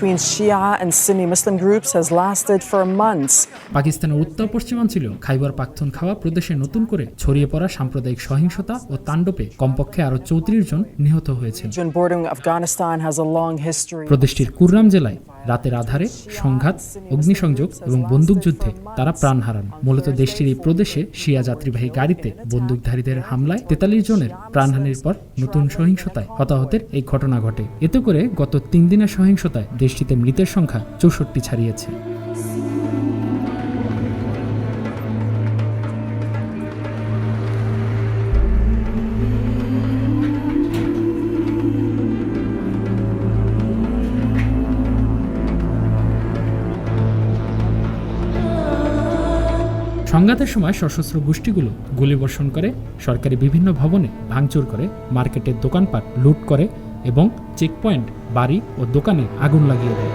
between Shia and Sunni Muslim groups has lasted for months. পাকিস্তানের উত্তর পশ্চিমাঞ্চল খাইবার পাখতুনখাওয়া প্রদেশে নতুন করে ছড়িয়ে পড়া সাম্প্রদায়িক সহিংসতা ও তাণ্ডবে কমপক্ষে আরও চৌত্রিশ জন নিহত হয়েছেন Region bordering Afghanistan has a long history. প্রদেশটির Kurram জেলায় রাতের আধারে সংঘাত, অগ্নিসংযোগ এবং বন্দুকযুদ্ধে তারা প্রাণ হারান। মূলত দেশটির এই প্রদেশে শিয়া যাত্রীবাহী গাড়িতে বন্দুকধারীদের হামলায় তেতাল্লিশ জনের প্রাণহানির পর নতুন সহিংসতায় হতাহতের এই ঘটনা ঘটে। এতে করে গত তিন দিনের সহিংসতায় দেশটিতে মৃতের সংখ্যা চৌষট্টি ছাড়িয়েছে। সংঘাতের সময় সশস্ত্র গোষ্ঠীগুলো গুলিবর্ষণ করে, সরকারি বিভিন্ন ভবনে ভাঙচুর করে, মার্কেটের দোকানপাট লুট করে এবং চেকপয়েন্ট বাড়ি ও দোকানে আগুন লাগিয়ে দেয়।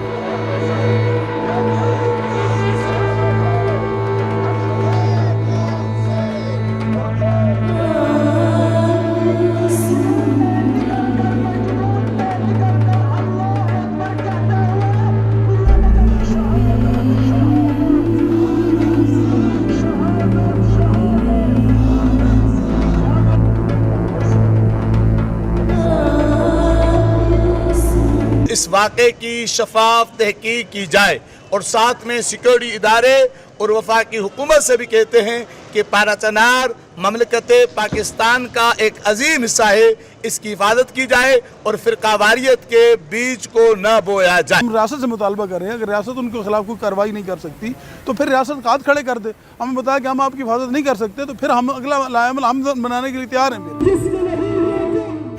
इस वाक़े की शफाफ तहकीक की जाए और साथ में सिक्योरिटी इदारे और वफाकी हुकूमत से भी कहते हैं कि पाराचनार ममलकत पाकिस्तान का एक अजीम हिस्सा है इसकी हिफाजत की जाए और फिरकावारियत के बीज को न बोया जाए हम रियासत से मुतालबा कर रहे हैं अगर रियासत उनके खिलाफ कोई कार्रवाई नहीं कर सकती तो फिर रियासत का हाथ खड़े कर दे हमें बताया कि हम आपकी हिफाजत नहीं कर सकते तो फिर हम अगला लायामल हम बनाने के लिए तैयार हैं फिर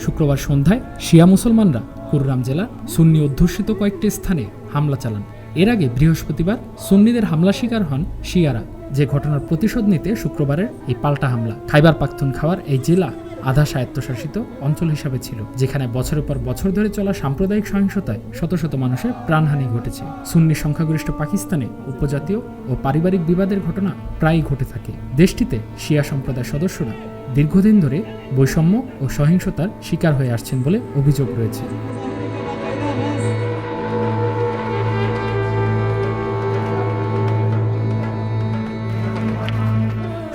শুক্রবার সন্ধ্যায় শিয়া মুসলমানরা কুররাম জেলা সুন্নি অধ্যুষিত কয়েকটি স্থানে হামলা চালান। এর আগে বৃহস্পতিবার সুন্নিদের হামলা শিকার হন শিয়ারা। যে ঘটনার প্রতিশোধ নিতে শুক্রবারের এই পাল্টা হামলা খাইবার পাখতুন খাওয়ার এই জেলা আধা স্বায়ত্তশাসিত অঞ্চল হিসাবে ছিল, যেখানে বছরের পর বছর ধরে চলা সাম্প্রদায়িক সহিংসতায় শত শত মানুষের প্রাণহানি ঘটেছে। সুন্নি সংখ্যাগরিষ্ঠ পাকিস্তানে উপজাতীয় ও পারিবারিক বিবাদের ঘটনা প্রায়ই ঘটে থাকে। দেশটিতে শিয়া সম্প্রদায়ের সদস্যরা দীর্ঘদিন ধরে বৈষম্য ও সহিংসতার শিকার হয়ে আসছেন বলে অভিযোগ রয়েছে।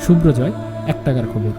সুব্রজয় এক টাকার খবর।